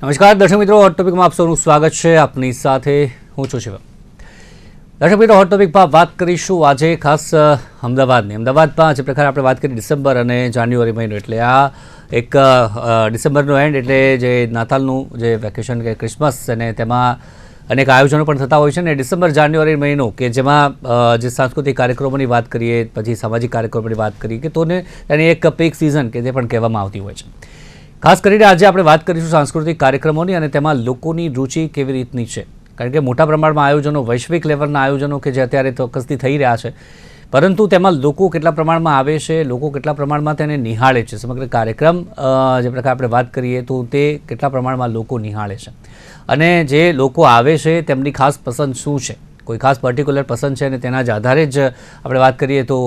નમસ્કાર, દર્શક મિત્રો હોટ ટોપિકમાં આપ સૌનું સ્વાગત છે. આપની સાથે હું છું શિવમ. દર્શક મિત્રો હોટ ટોપિકમાં વાત કરીશું આજે ખાસ અમદાવાદની. અમદાવાદમાં જે પ્રકારે આપણે વાત કરી ડિસેમ્બર અને જાન્યુઆરી મહિનો. એટલે આ એક ડિસેમ્બરનો એન્ડ એટલે જે નાતાલનું જે વેકેશન કે ક્રિસમસ અને તેમાં અનેક આયોજનો પણ થતા હોય છે. ને ડિસેમ્બર, જાન્યુઆરી મહિનો કે જેમાં જે સાંસ્કૃતિક કાર્યક્રમોની વાત કરીએ, પછી સામાજિક કાર્યક્રમોની વાત કરીએ, કે તોને તેની એક પીક સિઝન કે તે પણ કહેવામાં આવતી હોય છે. ખાસ કરીને આજે આપણે વાત કરીશું સાંસ્કૃતિક કાર્યક્રમોની અને તેમાં લોકોની રુચિ કેવી રીતની છે. કારણ કે મોટા પ્રમાણમાં આયોજનો વૈશ્વિક લેવલના આયોજનો કે જે અત્યારે ચોક્કસથી થઈ રહ્યા છે, પરંતુ તેમાં લોકો કેટલા પ્રમાણમાં આવે છે, લોકો કેટલા પ્રમાણમાં તેને નિહાળે છે. સમગ્ર કાર્યક્રમ જે પ્રકારે આપણે વાત કરીએ તો તે કેટલા પ્રમાણમાં લોકો નિહાળે છે અને જે લોકો આવે છે તેમની ખાસ પસંદ શું છે? કોઈ ખાસ પર્ટિક્યુલર પસંદ છે અને તેના જ આધારે જ આપણે વાત કરીએ તો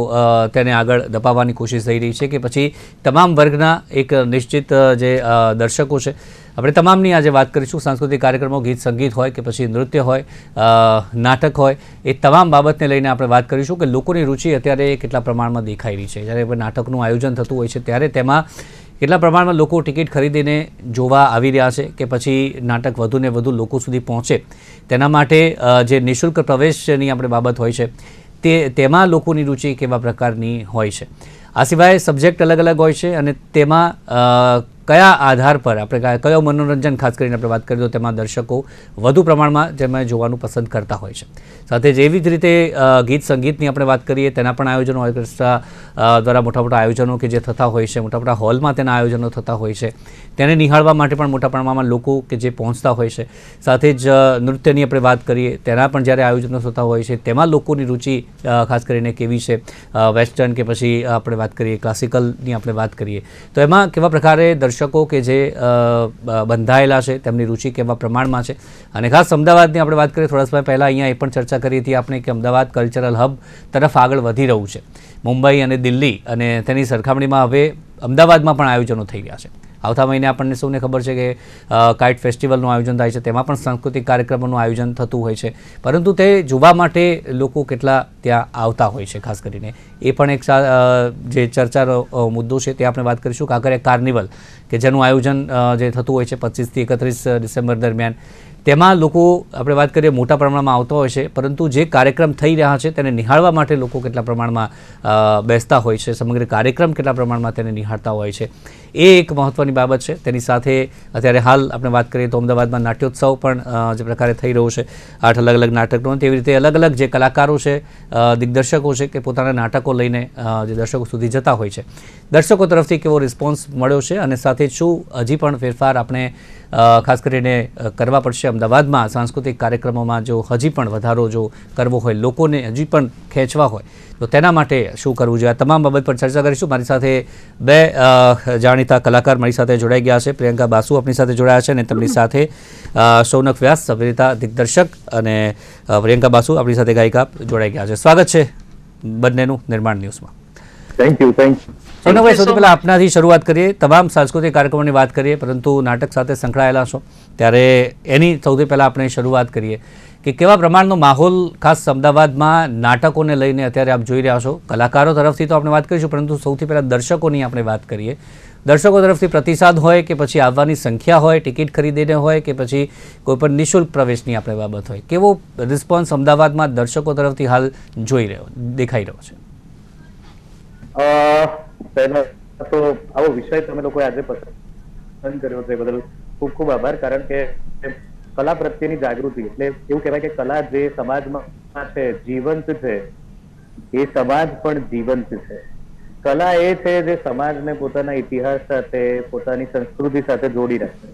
તેને આગળ દપાવવાની કોશિશ થઈ રહી છે કે પછી તમામ વર્ગના એક નિશ્ચિત જે દર્શકો છે, આપણે તમામની આજે વાત કરીશું. સાંસ્કૃતિક કાર્યક્રમો, ગીત, સંગીત હોય કે પછી નૃત્ય હોય નાટક હોય, એ તમામ બાબતને લઈને આપણે વાત કરીશું કે લોકોની રુચિ અત્યારે કેટલા પ્રમાણમાં દેખાઈ રહી છે. જ્યારે નાટકનું આયોજન થતું હોય છે, ત્યારે તેમાં કેટલા પ્રમાણમાં લોકો ટિકિટ ખરીદીને જોવા આવી રહ્યા છે કે પછી નાટક વધુને વધુ લોકો સુધી પહોંચે? તેના માટે જે નિઃશુલ્ક પ્રવેશની આપણે બાબત હોય છે, તે, તેમાં લોકોની રુચિ કેવા પ્રકારની હોય છે? આ સિવાય સબ્જેક્ટ અલગ અલગ હોય છે અને તેમાં કયા આધાર પર? આપણે કયા- મનોરંજન ખાસ કરીને આપણે વાત કરીએ તો તેમાં દર્શકો વધુ પ્રમાણમાં જેમાં જોવાનું પસંદ કરતા હોય છે. સાથે જ એવી જ રીતે ગીત સંગીતની આપણે વાત કરીએ, તેના પણ આયોજનો ઓર્કેસ્ટ્રા દ્વારા મોટા મોટા આયોજનો કે જે થતા હોય છે મોટા મોટા હોલમાં તેના આયોજનો થતા હોય છે. તેને નિહાળવા માટે પણ મોટા પ્રમાણમાં લોકો કે જે પહોંચતા હોય છે. સાથે જ નૃત્યની આપણે વાત કરીએ, તેના પણ જ્યારે આયોજનો થતા હોય છે, તેમાં લોકોની રુચિ ખાસ કરીને કેવી છે? વેસ્ટર્ન કે પછી આપણે વાત કરીએ, ક્લાસિકલની આપણે વાત કરીએ. તો એમાં કેવા પ્રકારે દર્શકો કે જે બંધાયેલા છે, તેમની રુચિ કેવા પ્રમાણમાં છે. અને ખાસ અમદાવાદની આપણે વાત કરીએ, થોડા સમય પહેલાં અહીંયા એ પણ ચર્ચા કરી હતી આપણે કે અમદાવાદ કલ્ચરલ હબ તરફ આગળ વધી રહ્યું છે. મુંબઈ અને દિલ્હી અને તેની સરખામણીમાં હવે અમદાવાદમાં પણ આયોજનો થઈ રહ્યા છે. આવતા મહિને આપણને સૌને ખબર છે કે કાઇટ ફેસ્ટિવલનું આયોજન થાય છે, તેમાં પણ સાંસ્કૃતિક કાર્યક્રમોનું આયોજન થતું હોય છે. પરંતુ તે જોવા માટે લોકો કેટલા ત્યાં આવતા હોય છે, ખાસ કરીને. એ પણ એક જે ચર્ચાનો મુદ્દો છે, તે આપણે વાત કરીશું. કાંકરિયા કાર્નિવલ. કે જેનું આયોજન જે થતું હોય છે પચીસથી એકત્રીસ ડિસેમ્બર દરમિયાન તેમાં લોકો, આપણે વાત કરીએ, મોટા પ્રમાણમાં આવતા હોય છે, પરંતુ જે કાર્યક્રમ થઈ રહ્યા છે તેને નિહાળવા માટે લોકો કેટલા પ્રમાણમાં બેસતા હોય છે, સમગ્ર કાર્યક્રમ કેટલા પ્રમાણમાં તેને નિહાળતા હોય છે. એ એક મહત્ત્વની બાબત છે. તેની સાથે અત્યારે હાલ આપણે વાત કરીએ તો અમદાવાદમાં નાટ્યોત્સવ પણ જે પ્રકારે થઈ રહ્યો છે. આઠ અલગ અલગ નાટકનો. તેવી રીતે અલગ અલગ જે કલાકારો છે દિગ્દર્શકો છે કે પોતાના નાટકો લઈને જે દર્શકો સુધી જતા હોય છે. દર્શકો તરફથી કેવો રિસ્પોન્સ મળ્યો છે અને સાથે શું હજી પણ ફેરફાર આપણે ખાસ કરીને કરવા પડશે અમદાવાદમાં સાંસ્કૃતિક કાર્યક્રમોમાં જો હજી પણ વધારો જો કરવો હોય, લોકોને હજી પણ ખેંચવા હોય, તો તેના માટે શું કરવું જોઈએ? આ તમામ બાબત પર ચર્ચા કરીશું. મારી સાથે બે જાણીતા કલાકાર મારી સાથે જોડાઈ ગયા છે. પ્રિયંકા બાસુ આપણી સાથે જોડાયા છે અને તેમની સાથે સૌનક વ્યાસ અભિનેતા દિગ્દર્શક અને પ્રિયંકા બાસુ આપણી સાથે ગાયિકા જોડાઈ ગયા છે. સ્વાગત છે બંનેનું નિર્માણ ન્યૂઝમાં. થેન્ક યુ થેન્ક સોનકભાઈ સૌથી પહેલાં આપનાથી શરૂઆત કરીએ તમામ સાંસ્કૃતિક કાર્યક્રમોની વાત કરીએ પરંતુ નાટક સાથે સંકળાયેલા છો ત્યારે એની સૌથી પહેલાં આપણે શરૂઆત કરીએ કે કેવા પ્રમાણનો માહોલ ખાસ અમદાવાદમાં નાટકોને લઈને અત્યારે આપ જોઈ રહ્યા છો. કલાકારો તરફથી તો આપણે વાત કરીશું પરંતુ સૌથી પહેલાં દર્શકોની આપણે વાત કરીએ. દર્શકો તરફથી પ્રતિસાદ હોય કે પછી આવવાની સંખ્યા હોય ટિકિટ ખરીદીને હોય કે પછી કોઈપણ નિઃશુલ્ક પ્રવેશની આપણે બાબત હોય. કેવો રિસ્પોન્સ અમદાવાદમાં દર્શકો તરફથી હાલ જોઈ રહ્યો દેખાઈ રહ્યો છે? પહેલા તો આવો વિષય તમે લોકોએ આજે પસંદ કર્યો છે બદલ ખૂબ ખૂબ આભાર. કારણ કે કલા પ્રત્યેની જાગૃતિ એટલે એવું કહેવાય કે કલા જે સમાજમાં છે જીવંત છે એ સમાજ પણ જીવંત છે. કલા એ છે જે સમાજને પોતાના ઇતિહાસ સાથે પોતાની સંસ્કૃતિ સાથે જોડી રાખે.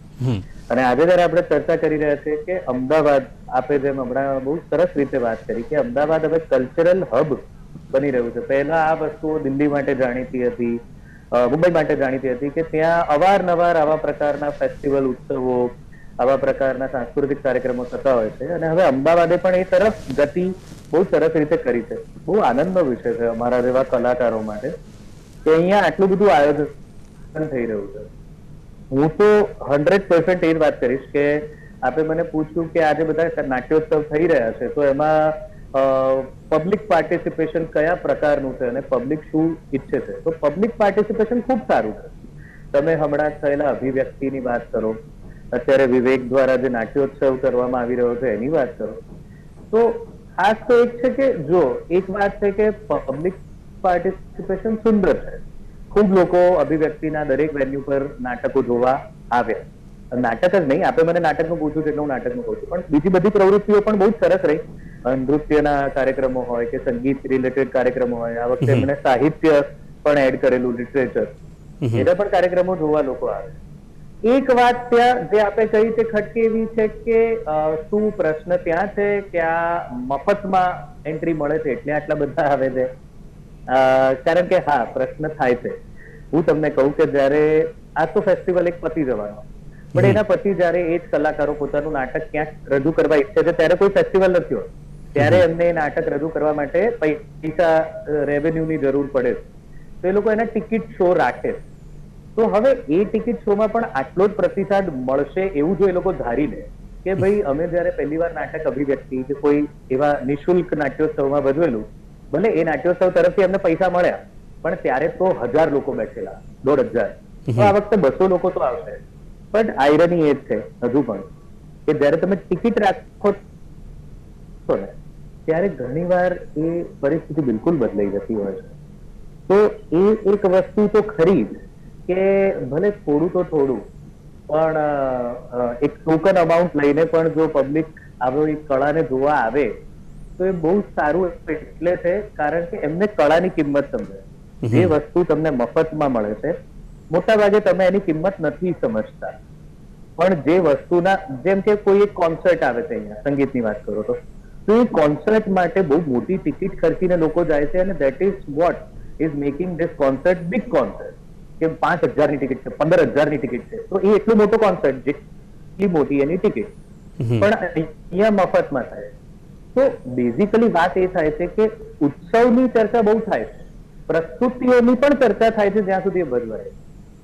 અને આજે જયારે આપણે ચર્ચા કરી રહ્યા છીએ કે અમદાવાદ આપે જેમ હમણાં બહુ સરસ રીતે વાત કરી કે અમદાવાદ હવે કલ્ચરલ હબ બની રહ્યું છે. પહેલા આ વસ્તુઓ દિલ્હી માટે જાણીતી હતી મુંબઈ માટે જાણીતી હતી કે ત્યાં અવારનવાર આવા પ્રકારના ફેસ્ટિવલ, ઉત્સવો, આવા પ્રકારના સાંસ્કૃતિક કાર્યક્રમો થતા હોય છે. અને હવે અમદાવાદે પણ એ તરફ ગતિ બહુ સરસ રીતે કરી છે. બહુ આનંદનો વિષય છે અમારા જેવા કલાકારો માટે કે અહીંયા આટલું બધું આયોજન થઈ રહ્યું છે. હું તો હંડ્રેડ પર્સન્ટ એ વાત કરીશ કે આપે મને પૂછ્યું કે આજે બધા નાટ્યોત્સવ થઈ રહ્યા છે, તો એમાં પબ્લિક પાર્ટિસિપેશન કયા પ્રકારનું છે અને પબ્લિક શું ઈચ્છે છે? તો પબ્લિક પાર્ટિસિપેશન ખૂબ સારું છે. તમે હમણાં થયેલા અભિવ્યક્તિની વાત કરો, અત્યારે વિવેક દ્વારા જે નાટ્યોત્સવ કરવામાં આવી રહ્યો છે એની વાત કરો. તો ખાસ તો એક છે કે જો, એક વાત છે કે પબ્લિક પાર્ટિસિપેશન સુંદર છે. ખૂબ લોકો અભિવ્યક્તિના દરેક વેન્યુ પર નાટકો જોવા આવ્યા નાટક જ નહીં. આપણે મને નાટકનું પૂછ્યું છે એટલે હું નાટકનું કહું છું. પણ બીજી બધી પ્રવૃત્તિઓ પણ બહુ જ સરસ રહી. નૃત્યના કાર્યક્રમો હોય કે સંગીત રિલેટેડ કાર્યક્રમો હોય. આ વખતે મને સાહિત્ય પણ એડ કરેલું લિટરેચર એના પણ કાર્યક્રમો જોવા લોકો આવે એક વાત ત્યાં જે આપણે કહી તે ખટકે એવી છે કે શું પ્રશ્ન ત્યાં છે કે આ મફતમાં એન્ટ્રી મળે છે એટલે આટલા બધા આવે છે? કારણ કે હા પ્રશ્ન થાય છે. હું તમને કહું કે જ્યારે આ તો ફેસ્ટિવલ એક પતી જવાનો. પણ એના પછી જયારે એ જ કલાકારો પોતાનું નાટક ક્યાંક રજૂ કરવા ઈચ્છે છે ત્યારે કોઈ ફેસ્ટિવલ નથી હોતો. ત્યારે એમને એ નાટક રજૂ કરવા માટે પૈસા રેવન્યુની જરૂર પડે છે. તો એ લોકો એના ટિકિટ શો રાખે. તો હવે એ ટિકિટ શોમાં પણ આટલો જ પ્રતિસાદ મળશે એવું જો એ લોકો ધારી લે કે ભાઈ અમે જયારે પહેલી વાર નાટક અભિવ્યક્તિ કે કોઈ એવા નિઃશુલ્ક નાટ્યોત્સવમાં ભજવેલું ભલે એ નાટ્યોત્સવ તરફથી અમને પૈસા મળ્યા પણ ત્યારે તો હજાર લોકો બેઠેલા દોઢ હજાર. તો આ વખતે બસો લોકો તો આવશે. પણ આયરની એ છે હજુ પણ કે જયારે તમે ટિકિટ રાખો છો ને ત્યારે ઘણીવાર એ પરિસ્થિતિ બિલકુલ બદલાઈ જતી હોય છે. તો એ એક વસ્તુ તો ખરી જ કે ભલે થોડું તો થોડું પણ એક ટોકન અમાઉન્ટ લઈને પણ જો પબ્લિક આવી કળાને જોવા આવે તો એ બહુ સારું એટલે છે કારણ કે એમને કળાની કિંમત સમજે જે વસ્તુ તમને મફતમાં મળે છે મોટા ભાગે તમે એની કિંમત નથી સમજતા. પણ જે વસ્તુના જેમ કે કોઈ એક કોન્સર્ટ આવે છે અહીંયા સંગીતની વાત કરો તો. તો એ કોન્સર્ટ માટે બહુ મોટી ટિકિટ ખર્ચીને લોકો જાય છે અને that is what is making this concert big concert કે પાંચ હજારની ટિકિટ છે પંદર હજારની ટિકિટ છે. તો એ એટલો મોટો કોન્સર્ટ જેટલી મોટી એની ટિકિટ પણ અહીંયા મફતમાં થાય. તો બેઝિકલી વાત એ થાય છે કે ઉત્સવની ચર્ચા બહુ થાય છે. પ્રસ્તુતિઓની પણ ચર્ચા થાય છે જ્યાં સુધી એ ભજવાય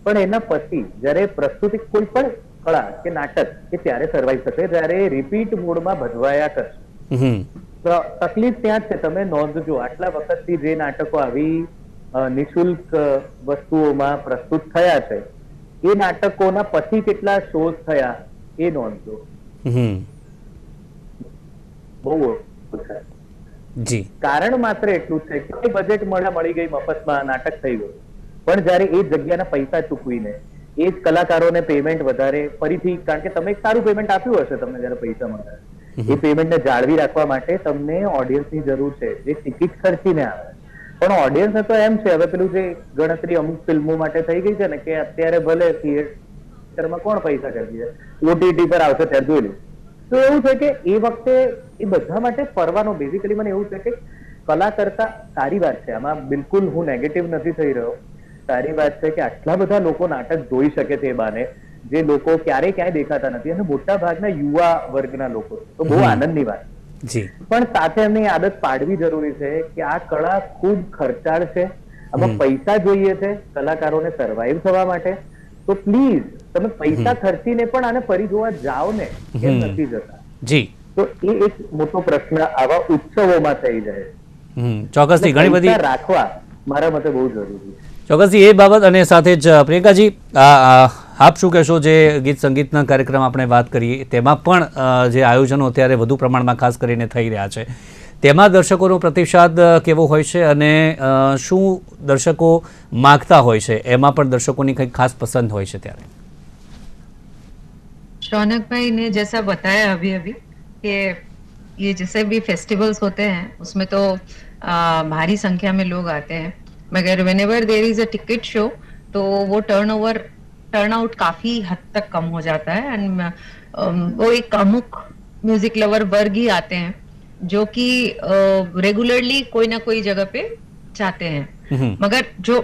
પણ એના પછી જ્યારે પ્રસ્તુતિ કોઈ પણ કળા કે નાટક કે ત્યારે સર્વાઈવ થશે જ્યારે રિપીટ મોડમાં ભજવાયા કરશે. તો તકલીફ ત્યાં છે. તમે નોંધજો આટલા વખતથી જે નાટકો આવી નિશુલ્ક વસ્તુઓમાં પ્રસ્તુત થયા છે એ નાટકોના પછી કેટલા શોઝ થયા એ નોંધજો. બહુ જી. કારણ માત્ર એટલું છે કે બજેટ મળ્યા મળી ગઈ મફતમાં નાટક થઈ ગયું. પણ જ્યારે એ જગ્યાના પૈસા ચૂકવીને એ જ કલાકારોને પેમેન્ટ વધારે ફરીથી કારણ કે તમે એક સારું પેમેન્ટ આપ્યું હશે તમને જયારે પૈસા મળે એ પેમેન્ટને જાળવી રાખવા માટે તમને ઓડિયન્સની જરૂર છે જે ટિકિટ ખર્ચીને આવે. પણ ઓડિયન્સ તો એમ છે હવે પેલું જે ગણતરી અમુક ફિલ્મો માટે થઈ ગઈ છે ને કે અત્યારે ભલે થિયેટરમાં કોણ પૈસા ખર્ચી છે ઓટીટી પર આવશે ત્યારે જોઈ લઉં તો એવું છે કે એ વખતે એ બધા માટે ફરવાનો બેઝિકલી મને એવું છે કે કલા કરતા સારી વાત છે. આમાં બિલકુલ હું નેગેટિવ નથી થઈ રહ્યો. સારી વાત છે કે આટલા બધા લોકો નાટક જોઈ શકે છે એ બાને. જે લોકો ક્યારે ક્યાંય દેખાતા નથી અને મોટા ભાગના યુવા વર્ગના લોકો. તો બહુ આનંદની વાત. જી. પણ સાથે એમની આદત પાડવી જરૂરી છે કે આ કળા ખૂબ ખર્ચાળ છે. આમાં પૈસા જોઈએ છે કલાકારોને સર્વાઈવ થવા માટે. તો પ્લીઝ તમે પૈસા ખર્ચીને પણ આને ફરી જોવા જાઓ ને એમ નથી જતા. જી. તો એ એક મોટો પ્રશ્ન આવા ઉત્સવોમાં થઈ જાય. ચોક્કસ ચોક્કસથી ઘણી બધી રાખવા મારા મતે બહુ જરૂરી છે. ચોક્કસથી એ બાબત અને સાથે જ પ્રિયંકાજી આ આ આપ શું કહેશો જે ગીત સંગીતના કાર્યક્રમ આપણે વાત કરીએ તેમાં પણ અ, જે આયોજનો અત્યારે વધુ પ્રમાણમાં ખાસ કરીને થઈ રહ્યા છે તેમાં દર્શકોનો પ્રતિસાદ અ, કેવો હોય છે અને અ, શું દર્શકો માગતા હોય છે એમાં પણ દર્શકોની કંઈક ખાસ પસંદ હોય છે ત્યારે शौनक भाई ने जैसा बताया अभी अभी कि ये जैसे भी फेस्टिवल्स होते हैं उसमें तो आ, भारी संख्या में लोग आते हैं मगर whenever there is a ticket show तो वो टर्न ओवर टर्न आउट काफ़ी हद तक कम हो जाता है एंड वो एक अमुक म्यूज़िक लवर वर्ग ही आते हैं जो कि रेगुलरली कोई ना कोई जगह पे जाते हैं। हम्म। मगर जो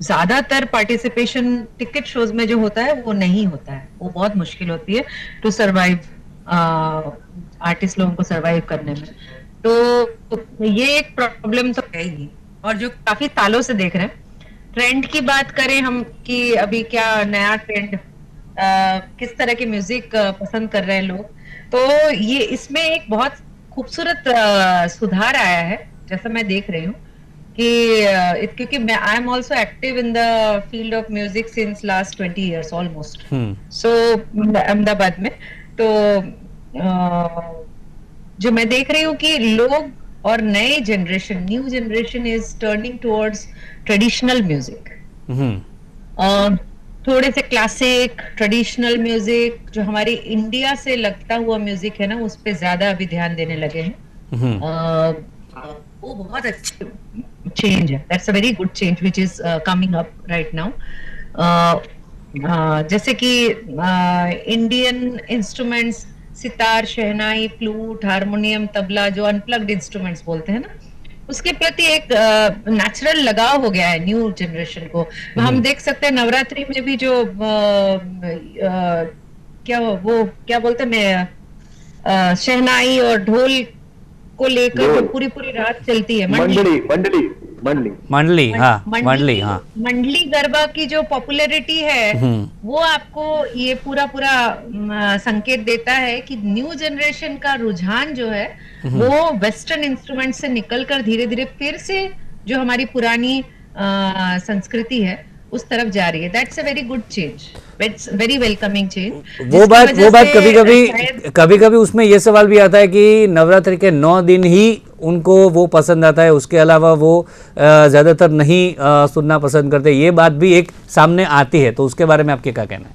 ज़्यादातर पार्टिसिपेशन टिकट शोज़ में जो होता है वो नहीं होता है। वो बहुत मुश्किल होती है टू सरवाइव आर्टिस्ट लोगों को सर्वाइव करने में। तो ये एक प्रॉब्लम तो है ही। और जो काफ़ी सालों से देख रहे हैं। ट्रेंड की बात करें हम कि अभी क्या नया ट्रेंड किस तरह के म्यूज़िक पसंद कर रहे हैं लोग। तो ये इसमें एक बहुत खूबसूरत सुधार आया है जैसा मैं देख रही हूँ कि क्योंकि मैं I am also active in the field of music since last twenty years almost so Ahmedabad में। तो अ, जो मैं देख रही हूँ कि लोग और नए generation new generation is turning towards traditional music थोड़े से क्लासिक ट्रेडिशनल म्यूज़िक जो हमारे इंडिया से लगता हुआ म्यूज़िक है ना उस पर ज़्यादा अभी ध्यान देने लगे हैं। हम्म। वो बहुत अच्छी चेंज है। That's a very good change which is coming up right now जैसे कि Indian instruments sitar shehnai flute harmonium tabla जो अनप्लग्ड इंस्ट्रूमेंट्स बोलते हैं ना उसके प्रति एक नेचुरल लगाव हो गया है न्यू जनरेशन को। हम देख सकते हैं नवरात्रि में भी जो अ, अ, क्या वो क्या बोलते हैं शहनाई और ढोल को लेकर जो पूरी पूरी रात चलती है। मंडली मंडली। मंडली। मंडली हाँ मंडली हाँ। मंडली गरबा की जो पॉपुलैरिटी है हम्म। वो आपको ये पूरा पूरा संकेत देता है कि न्यू जनरेशन का रुझान जो है हम्म। वो वेस्टर्न इंस्ट्रूमेंट से निकलकर धीरे धीरे फिर से जो हमारी पुरानी संस्कृति है उस तरफ़ जा रही है। That's a very good change very welcoming change वो बात वो बात कभी कभी कभी कभी उसमें ये सवाल भी आता है कि नवरात्रि के नौ दिन ही उनको वो पसंद आता है। उसके अलावा वो ज़्यादातर नहीं सुनना पसंद करते। ये बात भी एक सामने आती है। तो उसके बारे में आपके क्या कहना है?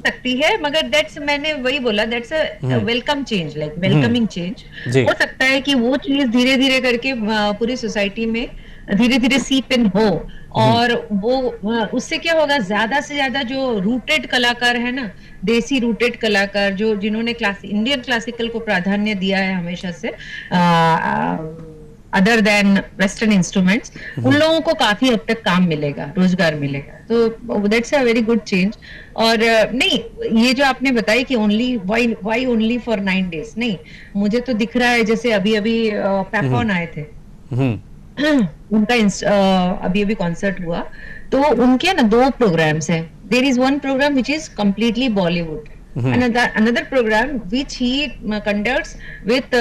सकती है मगर दैट्स मैंने वही बोला that's a welcome change like welcoming change हो सकता है कि वो चीज़ धीरे धीरे करके पूरी सोसाइटी में धीरे धीरे सीप इन हो। और वो उससे क्या होगा? ज़्यादा से ज़्यादा जो रूटेड कलाकार है ना देसी रूटेड कलाकार जो जिन्होंने क्लास इंडियन क्लासिकल को प्राधान्य दिया है हमेशा से अदर देन वेस्टर्न इंस्ट्रूमेंट्स उन लोगों को काफ़ी हद तक काम मिलेगा रोज़गार मिलेगा। तो that's a very good change और नहीं ये जो आपने बताई कि only why why only for nine days नहीं मुझे तो दिख रहा है जैसे अभी अभी पैकॉन आए थे। हम्म। उनका अभी अभी कॉन्सर्ट हुआ। तो उनके ना दो प्रोग्राम्स हैं। There is one programme which is completely Bollywood another programme which he conducts with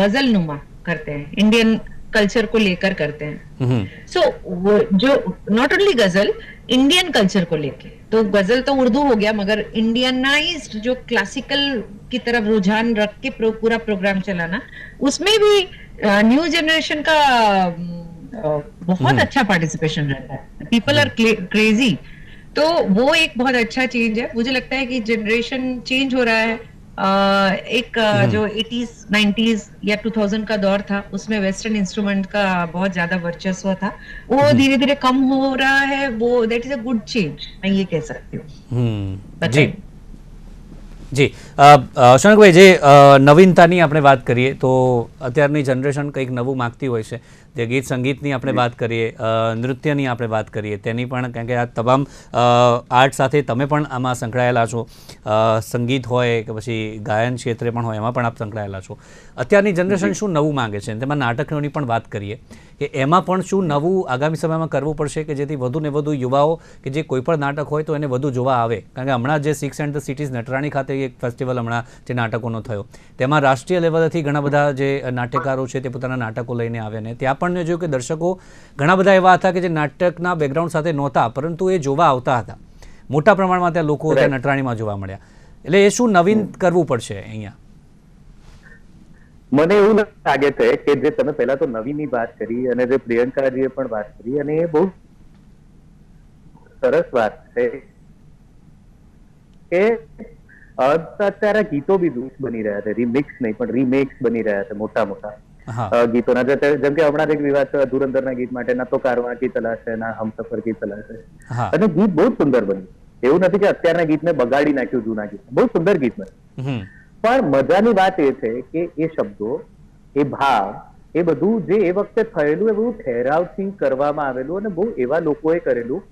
ghazal नुमा करते हैं। इंडियन कल्चर को लेकर करते हैं। हम्म। सो वो जो not only ghazal Indian culture को लेके। तो गज़ल तो उर्दू हो गया मगर इंडियनाइज जो क्लासिकल की तरफ़ रुझान रख के प्रो, पूरा प्रोग्राम चलाना उसमें भी न्यू जनरेशन का बहुत अच्छा पार्टिसिपेशन रहता है। पीपल आर क्रेजी तो वो एक बहुत अच्छा चेंज है। मुझे लगता है कि जनरेशन चेंज हो रहा है। एक अ, जो 80s 90s या 2000 का दौर था उसमें वेस्टर्न इंस्ट्रूमेंट का बहुत ज्यादा वर्चस्व था वो धीरे धीरे कम हो रहा है वो that is a good change मैं ये कह सकती हूँ હમ बताइए। જી જી અ, અ, શણકભાઈ જે અ, નવીનતાની આપણે વાત કરીએ તો અત્યારની જનરેશન કંઈક નવું માગતી હોય છે જે ગીત સંગીતની આપણે વાત કરીએ નૃત્યની આપણે વાત કરીએ તેની પણ કારણ કે આ તમામ આર્ટ સાથે તમે પણ આમાં સંકળાયેલા છો. સંગીત હોય કે પછી ગાયન ક્ષેત્રે પણ હોય એમાં પણ આપ સંકળાયેલા છો. અત્યારની જનરેશન શું નવું માંગે છે? તેમાં નાટકોની પણ વાત કરીએ. કે એમાં પણ શું નવું આગામી સમયમાં કરવું પડશે કે જેથી વધુ ને વધુ યુવાઓ કે જે કોઈ પણ નાટક હોય તો એને વધુ જોવા આવે. કારણ કે હમણાં જે six and the cities Natarani ખાતે એક ફેસ્ટિવલ હમણાં જે નાટકોનો થયો. તેમાં રાષ્ટ્રીય લેવલથી ઘણા બધા જે નાટ્યકારો છે તે પોતાના નાટકો લઈને આવ્યા ને ત્યાં પણ મેં જોયું કે દર્શકો ઘણા બધા એવા હતા કે જે નાટકના બેકગ્રાઉન્ડ સાથે નહોતા પરંતુ એ જોવા આવતા હતા. મોટા પ્રમાણમાં ત્યાં લોકો ત્યાં નટરાણીમાં જોવા મળ્યા. એટલે એ શું નવીન કરવું પડશે અહીંયા? મને એવું લાગે છે કે જે તમે પહેલા તો નવીની વાત કરી અને જે પ્રિયંકાજીએ પણ વાત કરી અને એ બહુ સરસ વાત છે કે અત્યારે ગીતો બી દૂષ બની રહ્યા છે રીમિક્સ નહીં પણ રીમેક્સ બની રહ્યા છે મોટા મોટા. ગીતોના જે- જેમ કે હમણાં જ એક વિવાદ છે ધુરંધરના ગીત માટે ના તો કારવા કી તલાશ છે ના હમસફર કી તલાશ છે અને ગીત બહુ સુંદર બન્યું. એવું નથી કે અત્યારના ગીતને બગાડી નાખ્યું જૂના ગીત. બહુ સુંદર ગીત બન્યું. પણ મજાની વાત એ છે કે એ શબ્દો એ ભાવ એ બધું જે એ વખતે થયેલું એ બધું ઠેરાવથી કરવામાં આવેલું અને બહુ એવા લોકોએ કરેલું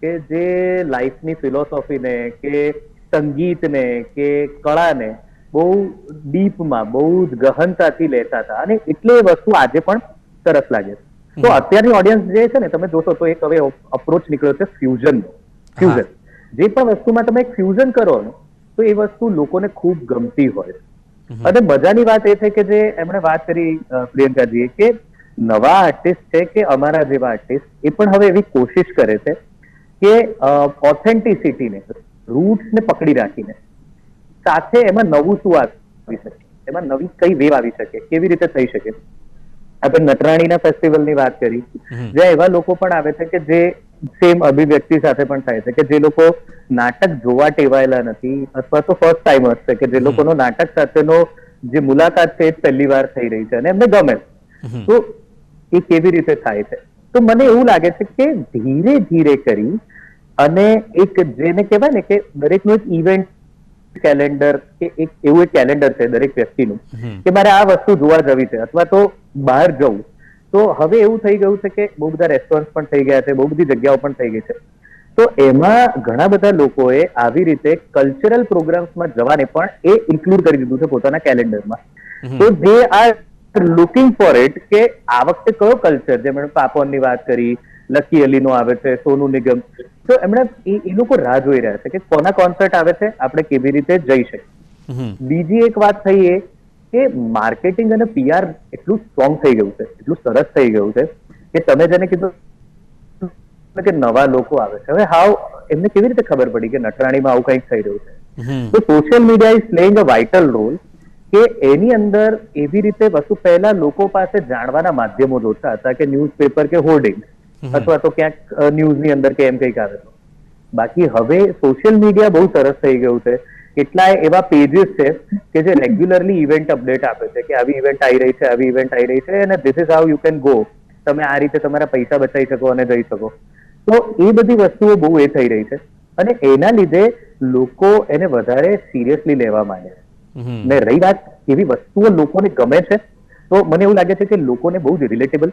કે જે લાઈફની ફિલોસોફીને કે સંગીતને કે કળાને બહુ ડીપમાં બહુ જ ગહનતાથી લેતા હતા. અને એટલે એ વસ્તુ આજે પણ સરસ લાગે છે. તો અત્યારની ઓડિયન્સ જે છે ને તમે જોશો તો એક હવે અપ્રોચ નીકળ્યો છે ફ્યુઝન ફ્યુઝન. જે પણ વસ્તુમાં તમે એક ફ્યુઝન કરો ને તો એ વસ્તુ લોકોને ખૂબ ગમતી હોય. અને મજાની વાત એ છે કે જે એમણે વાત કરી પ્રિયંકાજીએ કે નવા આર્ટિસ્ટ છે કે અમારા જેવા આર્ટિસ્ટ એ પણ હવે એવી કોશિશ કરે છે કે ઓથેન્ટિસિટીને રૂટ્સને પકડી રાખીને સાથે એમાં નવું શું આવી શકે? એમાં નવી કઈ વેવ આવી શકે? કેવી રીતે થઈ શકે? આપણે નટરાણીના ફેસ્ટિવલની વાત કરી. જ્યાં એવા લોકો પણ આવે છે કે જે સેમ અભિવ્યક્તિ સાથે પણ થાય છે કે જે લોકો નાટક જોવા ટેવાયેલા નથી અથવા તો ફર્સ્ટ ટાઈમ હશે કે જે લોકોનો નાટક સાથેનો જે મુલાકાત છે એ પહેલી વાર થઈ રહી છે અને એમને ગમે. તો એ કેવી રીતે થાય છે? તો મને એવું લાગે છે કે ધીરે ધીરે કરી અને એક જેને કહેવાય ને કે દરેકનું એક ઇવેન્ટ કેલેન્ડર કે એક એવું એક કેલેન્ડર છે દરેક વ્યક્તિનું કે મારે આ વસ્તુ જોવા જવી છે અથવા તો બહાર જવું. તો હવે એવું થઈ ગયું છે કે બહુ બધા રેસ્ટોરન્ટ પણ થઈ ગયા છે બહુ બધી જગ્યાઓ પણ થઈ ગઈ છે. તો એમાં ઘણા બધા લોકોએ આવી રીતે કલ્ચરલ પ્રોગ્રામ્સમાં જવાને પણ એ ઇન્ક્લુડ કરી દીધું છે પોતાના કેલેન્ડરમાં તો જે આ લુકિંગ ફોર ઇટ કે આ વખતે કયો કલ્ચર જેમ પાપોનની વાત કરી લકી અલીનો આવે છે સોનુ નિગમ. તો એમણે એ એ લોકો રાહ જોઈ રહ્યા છે કે કોના કોન્સર્ટ આવે છે આપણે કેવી રીતે જઈ શકીએ. બીજી એક વાત થઈ એ કે માર્કેટિંગ અને પીઆર એટલું સ્ટ્રોંગ થઈ ગયું છે એટલું સરસ થઈ ગયું છે કે તમે જેને કીધું કે નવા લોકો આવે છે. હવે હાવ એમને કેવી રીતે ખબર પડી કે નટરાણીમાં આવું કંઈક થઈ રહ્યું છે? તો social media is playing a vital role કે એની અંદર એવી રીતે વસ્તુ પહેલા લોકો પાસે જાણવાના માધ્યમો જોતા હતા કે ન્યૂઝપેપર કે હોર્ડિંગ અથવા તો ક્યાંક ન્યૂઝની અંદર કે એમ કંઈક આવે બાકી હવે સોશિયલ મીડિયા બહુ સરસ થઈ ગયું છે. કેટલાય એવા પેજીસ છે કે જે રેગ્યુલરલી ઇવેન્ટ અપડેટ આપે છે કે આવી ઇવેન્ટ આવી રહી છે આવી ઇવેન્ટ આવી રહી છે અને this is how you can go તમે આ રીતે તમારા પૈસા બચાવી શકો અને જઈ શકો. તો એ બધી વસ્તુઓ બહુ એ થઈ રહી છે અને એના લીધે લોકો એને વધારે સિરિયસલી લેવા માંગે છે. ને રહી વાત એવી વસ્તુઓ લોકોને ગમે છે તો મને એવું લાગે છે કે લોકોને બહુ જ રિલેટેબલ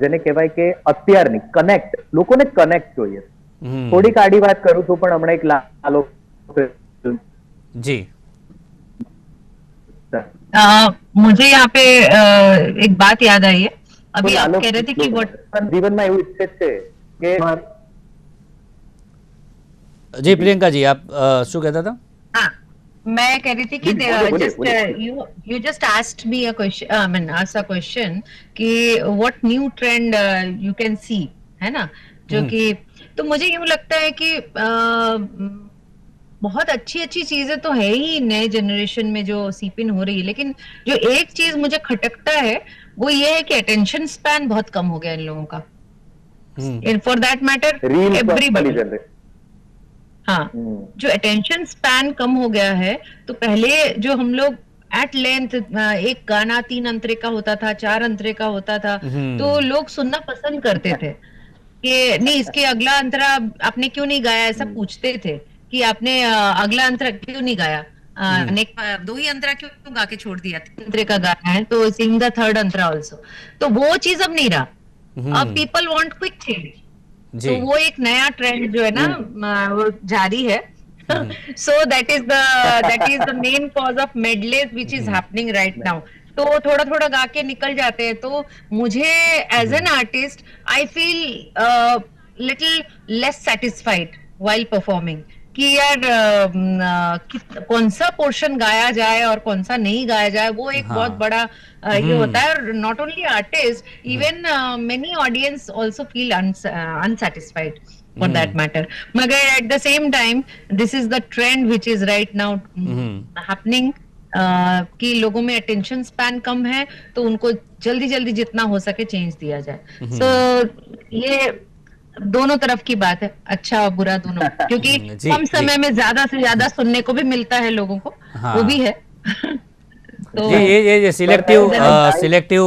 જેને કહેવાય કે અત્યારની કનેક્ટ લોકોને કનેક્ટ જોઈએ. થોડીક આડી વાત કરું છું પણ હમણાં એક લાલો જી अ, मुझे यहाँ पे अ, एक बात याद आई है अभी आप લાલો कह रहे थे कि what પણ જીવનમાં એવું ઈચ્છે જ છે કે જી પ્રિયંકાજી આપ અ, શું કહેતા હતા हाँ मैं कह रही थी कि बोलिए, बोलिए, जस्ट बोलिए। You you just asked me a question I mean ask a question कि what new trend you can see है ना जो हम्म। कि तो मुझे यूं लगता है कि अ, बहुत अच्छी अच्छी चीज़ें तो है ही नए जनरेशन में जो सीपिन हो रही है लेकिन जो एक चीज़ मुझे खटकता है वो ये है कि अटेंशन स्पैन बहुत कम हो गया इन लोगों का। फॉर दैट मैटर एवरीबडी हाँ जो अटेंशन स्पैन कम हो गया है तो पहले जो हम लोग एट लेंथ एक गाना तीन अंतरे का होता था चार अंतरे का होता था तो लोग सुनना पसंद करते थे कि नहीं इसके अगला अंतरा आपने क्यों नहीं गाया ऐसा पूछते थे। कि आपने अगला अंतरा क्यों नहीं गाया? अ, नेक- दो ही अंतरा क्यों गा के छोड़ दिया? अंतरे का गाना है तो sing the third antara also तो वो चीज़ अब नहीं रहा। अब पीपल वांट क्विक थिंग तो वो एक नया ट्रेंड जो है ना वो जारी है। So that is the that is the main cause of medleys which is happening right now तो थोड़ा थोड़ा गा के निकल जाते हैं। तो मुझे as an artist I feel little less satisfied while performing कि यार कौन सा पोर्शन गाया जाए और कौन सा नहीं गाया जाए वो एक हाँ। बहुत बड़ा ये होता है। और not only artist even many audience also feel unsatisfied for that matter मगर at the same time this is the trend which is right now happening कि लोगों में अटेंशन स्पैन कम है तो उनको जल्दी जल्दी जितना हो सके चेंज दिया जाए। सो ये दोनों तरफ की बात है अच्छा और बुरा दोनों क्योंकि हम्म, जी, कम जी। समय में ज्यादा से ज्यादा सुनने को भी मिलता है लोगों को हाँ। वो भी है तो જી એ એ સિલેક્ટિવ But I- સિલેક્ટિવ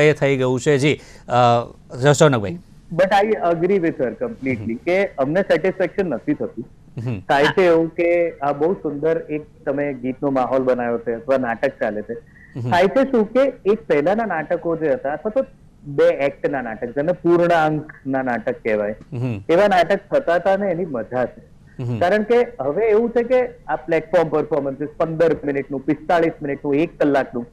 એ થઈ ગયું છે જી અ, રસોનકભાઈ but I agree with her completely કે અમને સેટિસ્ફેક્શન નથી થતું હમ થાય છે એવું કે આ બહુ સુંદર એક તમે ગીતનો માહોલ બનાવ્યો છે અથવા નાટક ચાલે છે થાય છે શું કે એક પહેલાના નાટકો જે હતા અથવા તો બે એક્ટના નાટક જેને પૂર્ણ અંક ના નાટક કહેવાય. એવા નાટક થતા હતા ને એની મજા છે. કારણ કે હવે એવું છે કે આ પ્લેટફોર્મ પરફોર્મન્સીસ પંદર મિનિટનું પિસ્તાળીસ મિનિટનું એક કલાકનું.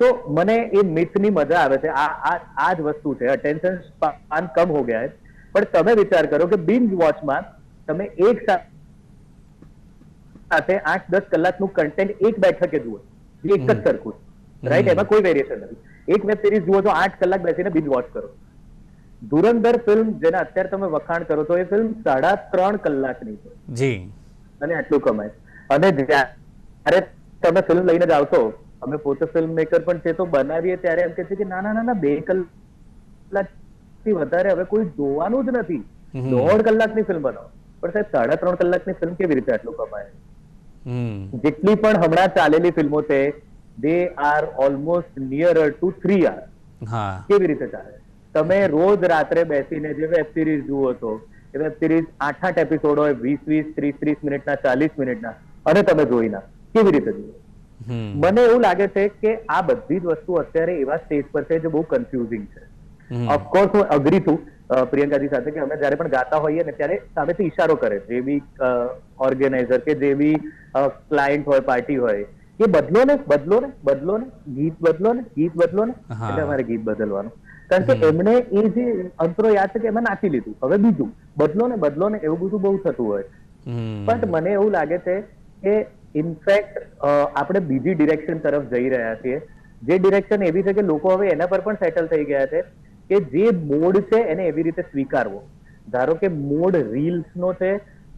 તો મને એ મિથની મજા આવે છે. આ આ જ વસ્તુ છે. અટેન્શન સ્પાન કમ હો ગયા પણ તમે વિચાર કરો કે બિન વોચમાં તમે એક સાથે આઠ દસ કલાકનું કન્ટેન્ટ એક બેઠકે જુઓ. એક જ સરખું. રાઈટ એમાં કોઈ વેરિએશન નથી. એક વેબ સિરીઝ જુઓ તો આઠ કલાક બેસીને બિન વોચ કરો. ધુરંધર ફિલ્મ જેને અત્યારે તમે વખાણ કરો તો એ ફિલ્મ સાડા ત્રણ કલાકની છે. જી. અને આટલું કમાય અને જ્યારે તમે ફિલ્મ લઈને જ આવશો અમે પોતે ફિલ્મ મેકર પણ છે તો બનાવીએ ત્યારે એમ કે છે કે ના ના ના બે કલાકથી વધારે હવે કોઈ જોવાનું જ નથી. દોઢ કલાકની ફિલ્મ બનાવો. પણ સાહેબ સાડા ત્રણ કલાકની ફિલ્મ કેવી રીતે આટલું કમાય? જેટલી પણ હમણાં ચાલેલી ફિલ્મો છે they are almost nearer two three are કેવી રીતે ચાલે? તમે રોજ રાત્રે બેસીને જે વેબ સિરીઝ જુઓ છો એ વેબ સિરીઝ આઠ આઠ એપિસોડ હોય વીસ વીસ ત્રીસ ત્રીસ મિનિટના ચાલીસ મિનિટના અને તમે જોઈ ના. કેવી રીતે જુઓ? મને એવું લાગે છે કે આ બધી જ વસ્તુ અત્યારે એવા સ્ટેજ પર છે જે બહુ કન્ફ્યુઝિંગ છે. ઓફકોર્સ હું અગ્રી છું પ્રિયંકાજી સાથે કે અમે જ્યારે પણ ગાતા હોઈએ ને ત્યારે સામેથી ઇશારો કરે જે બી ઓર્ગેનાઇઝર કે જે બી ક્લાયન્ટ હોય પાર્ટી હોય કે બદલો ને બદલો ને બદલો ને ગીત બદલો ને ગીત બદલો ને. એટલે અમારે ગીત બદલવાનું. કારણ કે એમણે એ જે અંતરો યાદ છે કે એમાં નાચી લીધું. હવે બીજું બદલો ને બદલો ને એવું બધું બહુ થતું હોય. બટ મને એવું લાગે છે કે ઇનફેક્ટ આપણે બીજી ડિરેક્શન તરફ જઈ રહ્યા છીએ. જે ડિરેક્શન એવી છે કે લોકો હવે એના પર પણ સેટલ થઈ ગયા છે કે જે મોડ છે એને એવી રીતે સ્વીકારવો. ધારો કે મોડ રીલ્સ નો છે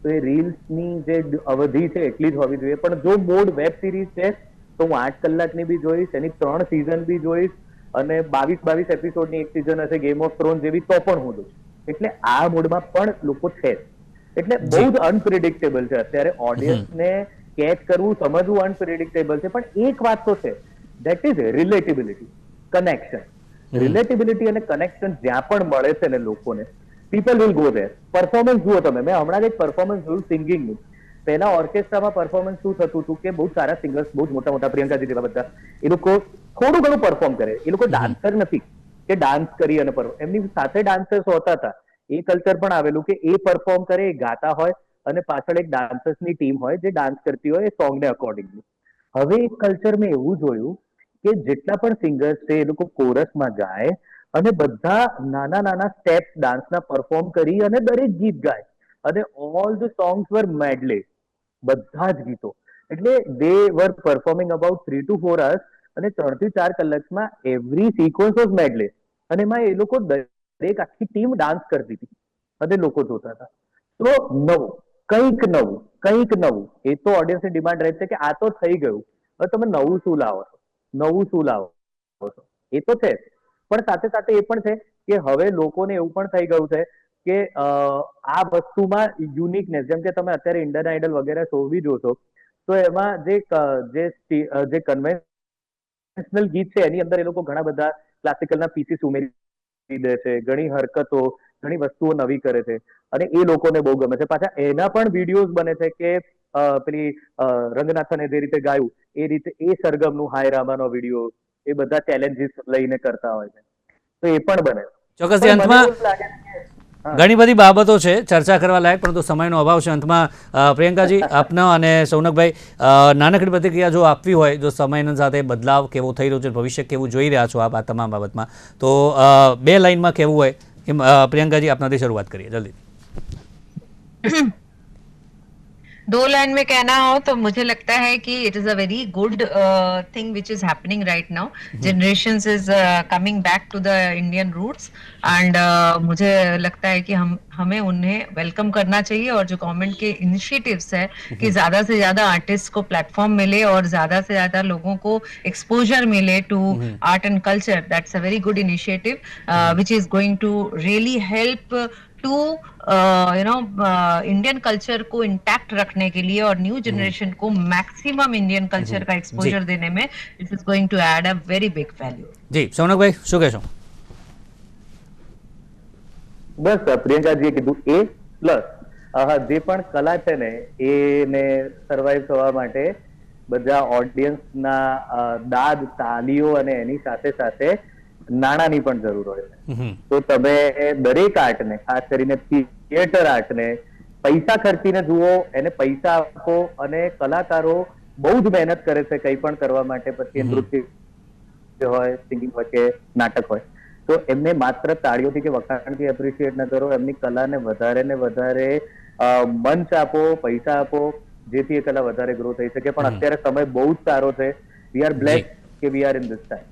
તો એ રીલ્સની જે અવધિ છે એટલી જ હોવી જોઈએ. પણ જો મોડ વેબ સિરીઝ છે તો હું આઠ કલાકની બી જોઈશ એની ત્રણ સિઝન બી જોઈશ અને બાવીસ બાવીસ એપિસોડની એક સિઝન હશે ગેમ ઓફ થ્રોન જેવી તો પણ હું જોઈશ. એટલે આ મોડમાં પણ લોકો છે એટલે બહુ જ. અનપ્રિડિક્ટેબલ છે. અત્યારે ઓડિયન્સને કેચ કરવું સમજવું અનપ્રિડિક્ટેબલ છે. પણ એક વાત તો છે. That is relatability connection relatability અને કનેક્શન જ્યાં પણ મળે છે ને લોકોને people will go there performance જુઓ તમે. મેં હમણાં જ એક પરફોર્મન્સ જોયું સિંગિંગનું પહેલા ઓર્કેસ્ટ્રામાં પરફોર્મન્સ શું થતું હતું કે બહુ સારા સિંગર્સ બહુ જ મોટા મોટા પ્રિયંકાજી જેવા બધા. એ લોકો થોડું ઘણું પરફોર્મ કરે. એ લોકો ડાન્સર નથી કે ડાન્સ કરી અને perform. એમની સાથે ડાન્સર્સ હોતા હતા. એ કલ્ચર પણ આવેલું કે એ પરફોર્મ કરે, એ ગાતા હોય અને પાછળ એક ડાન્સર્સની ટીમ હોય જે ડાન્સ કરતી હોય એ સોંગને અકોર્ડિંગલી હવે એક કલ્ચર મેં એવું જોયું કે જેટલા પણ સિંગર્સ છે એ લોકો કોરસમાં ગાય અને બધા નાના નાના સ્ટેપ્સ ડાન્સના પરફોર્મ કરી અને દરેક ગીત ગાય. અને all the songs were medley બધા જ ગીતો. એટલે they were performing about three two four hours અને ત્રણથી ચાર કલાકમાં એવરી સિક્વન્સ ઓફ મેડલે અને એમાં એ લોકો દરેક આખી ટીમ ડાન્સ કરતી હતી. અને લોકો જોતા હતા. તો નવું, કંઈક નવું કંઈક નવું. એ તો ઓડિયન્સની ડિમાન્ડ રહે છે કે આ તો થઈ ગયું. હવે તમે નવું શું લાવો છો? નવું શું લાવો છો? એ તો છે પણ સાથે સાથે એ પણ છે કે હવે લોકોને એવું પણ થઈ ગયું છે કે આ વસ્તુમાં યુનિકનેસ જેમ કે તમે અત્યારે ઇન્ડિયન આઇડલ વગેરે શો બી જોશો, તો એમાં જે જે જે કન્વેન્શનલ ગીત છે, એની અંદર એ લોકો ઘણા બધા ક્લાસિકલના પીસીસ ઉમેરી દે છે, ઘણી હરકતો, ઘણી વસ્તુઓ નવી કરે છે, અને એ લોકોને બહુ ગમે છે. પાછા એના પણ વિડીયોઝ બને છે કે પેલી રંગનાથને જે રીતે ગાયું, એ રીતે, એ સરગમનું હાય રામાનો વીડિયો એ બધા ચેલેન્જીસ લઈને કરતા હોય છે. તો એ પણ બને. ચોક્કસ અંતમાં. ઘણી બધી બાબતો છે ચર્ચા કરવા લાયક પરંતુ સમયનો અભાવ છે. અંતમાં પ્રિયંકાજી આપના અને સૌનકભાઈ નાનકડી પ્રતિક્રિયા જો આપવી હોય જો સમયના સાથે બદલાવ કેવો થઈ રહ્યો છે ભવિષ્ય કેવું જોઈ રહ્યા છો આપ આ તમામ બાબતમાં તો બે લાઇનમાં કેવું હોય એમ પ્રિયંકાજી આપનાથી શરૂઆત કરીએ જલ્દી. दो लाइन में कहना हो तो मुझे लगता है कि it is a very good thing which is happening right now generation is coming back to the Indian roots and मुझे लगता है कि हम हमें उन्हें वेलकम करना चाहिए और जो गवर्नमेंट के इनिशिएटिव्स है कि ज़्यादा से ज़्यादा आर्टिस्ट को प्लेटफॉर्म मिले और ज़्यादा से ज़्यादा लोगों को एक्सपोजर मिले to art and culture that's a very good initiative which is going to really help to you know Indian culture को इंटैक्ट रखने के लिए और न्यू जनरेशन को मैक्सिमम इंडियन कल्चर का एक्सपोजर देने में this is going to add a very big value જી સૌનકભાઈ શું કહેશો બસ પ્રિયંકાજીએ કીધું એ પ્લસ જે પણ કલા છે ને એને સર્વાઈવ થવા માટે બધા ઓડિયન્સના દાદ તાલીઓ અને એની સાથે સાથે નાણાંની પણ જરૂર હોય તો તમે દરેક આર્ટને ખાસ કરીને થિયેટર આર્ટને પૈસા ખર્ચીને જુઓ એને પૈસા આપો અને કલાકારો બહુ જ મહેનત કરે છે કંઈ પણ કરવા માટે પછી નૃત્ય હોય સિંગિંગ હોય કે નાટક હોય. તો એમને માત્ર તાળીઓથી કે વખાણથી એપ્રિશિએટ ન કરો એમની કલાને વધારે ને વધારે મંચ આપો પૈસા આપો જેથી એ કલા વધારે ગ્રો થઈ શકે. પણ અત્યારે સમય બહુ જ સારો છે. વી આર બ્લેક કે we are in this time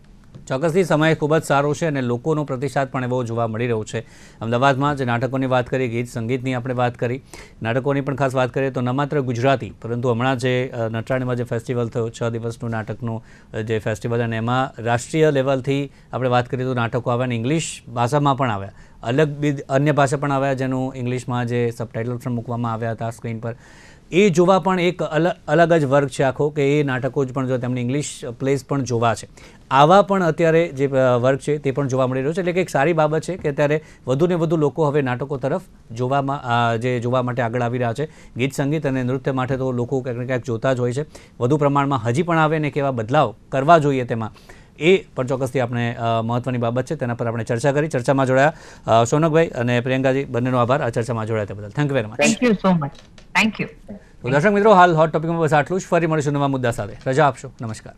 ચોક્કસથી સમય ખૂબ જ સારો છે અને લોકોનો પ્રતિસાદ પણ એવો જોવા મળી રહ્યો છે. અમદાવાદમાં જે નાટકોની વાત કરી, ગીત સંગીતની આપણે વાત કરી, નાટકોની પણ ખાસ વાત કરીએ તો ન માત્ર ગુજરાતી, પરંતુ હમણાં જે નટરાણીમાં જે ફેસ્ટિવલ થયો, છ દિવસનું નાટકનું જે ફેસ્ટિવલ અને એમાં રાષ્ટ્રીય લેવલથી આપણે વાત કરીએ તો નાટકો આવ્યા અને ઇંગ્લિશ ભાષામાં પણ આવ્યા. અલગ અન્ય ભાષા પણ આવ્યા, જેનું ઇંગ્લિશમાં જે સબટાઇટલ પણ મૂકવામાં આવ્યા હતા સ્ક્રીન પર. એ જોવા પણ એક અલગ અલગ જ વર્ગ છે આખો કે એ નાટકો જ પણ જો તેમની ઇંગ્લિશ પ્લેસ પણ જોવા છે. આવા પણ અત્યારે જે વર્ગ છે તે પણ જોવા મળી રહ્યો છે. એટલે કે એક સારી બાબત છે કે અત્યારે વધુ ને વધુ લોકો હવે નાટકો તરફ જોવામાં જે જોવા માટે આગળ આવી રહ્યા છે. ગીત, સંગીત અને નૃત્ય માટે તો લોકો ક્યાંક ક્યાંક જોતા જ હોય છે. વધુ પ્રમાણમાં હજી પણ આવે ને કેવા બદલાવ કરવા જોઈએ તેમાં. એ પણ ચોક્કસથી આપણે મહત્વની બાબત છે. તેના પર આપણે ચર્ચા કરી. ચર્ચામાં જોડાયા સોનકભાઈ અને પ્રિયંકાજી બંનેનો આભાર. આ ચર્ચામાં જોડાયા તે બદલ. Thank you very much thank you so much thank you તો દર્શક મિત્રો હાલ હોટ ટોપિકમાં બસ આટલું જ. ફરી મળીશું નવા મુદ્દા સાથે. રજા આપશો. નમસ્કાર.